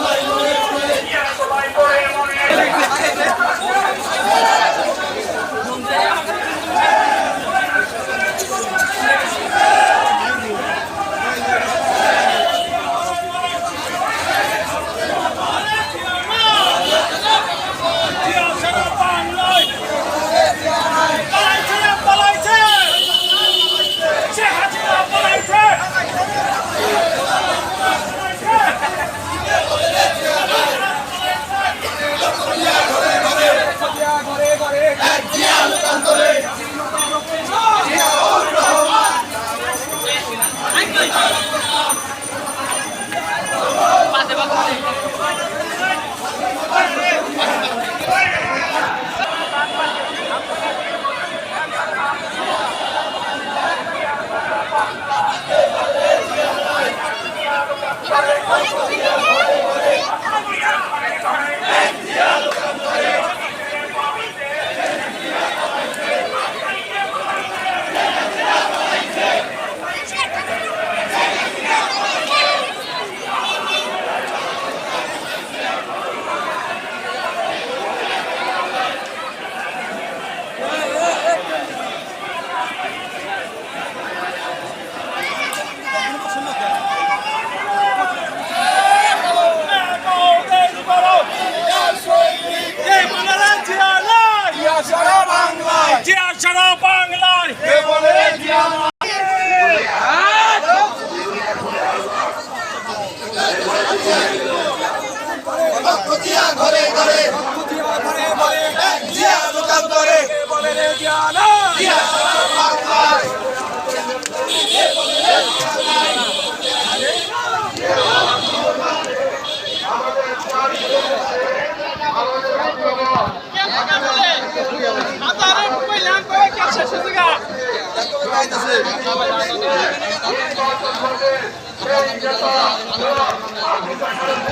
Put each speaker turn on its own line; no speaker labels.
Lord. 어디 বাংলায়
ঘরে ঘরে জিয়া দোকান করে চলাইতেছে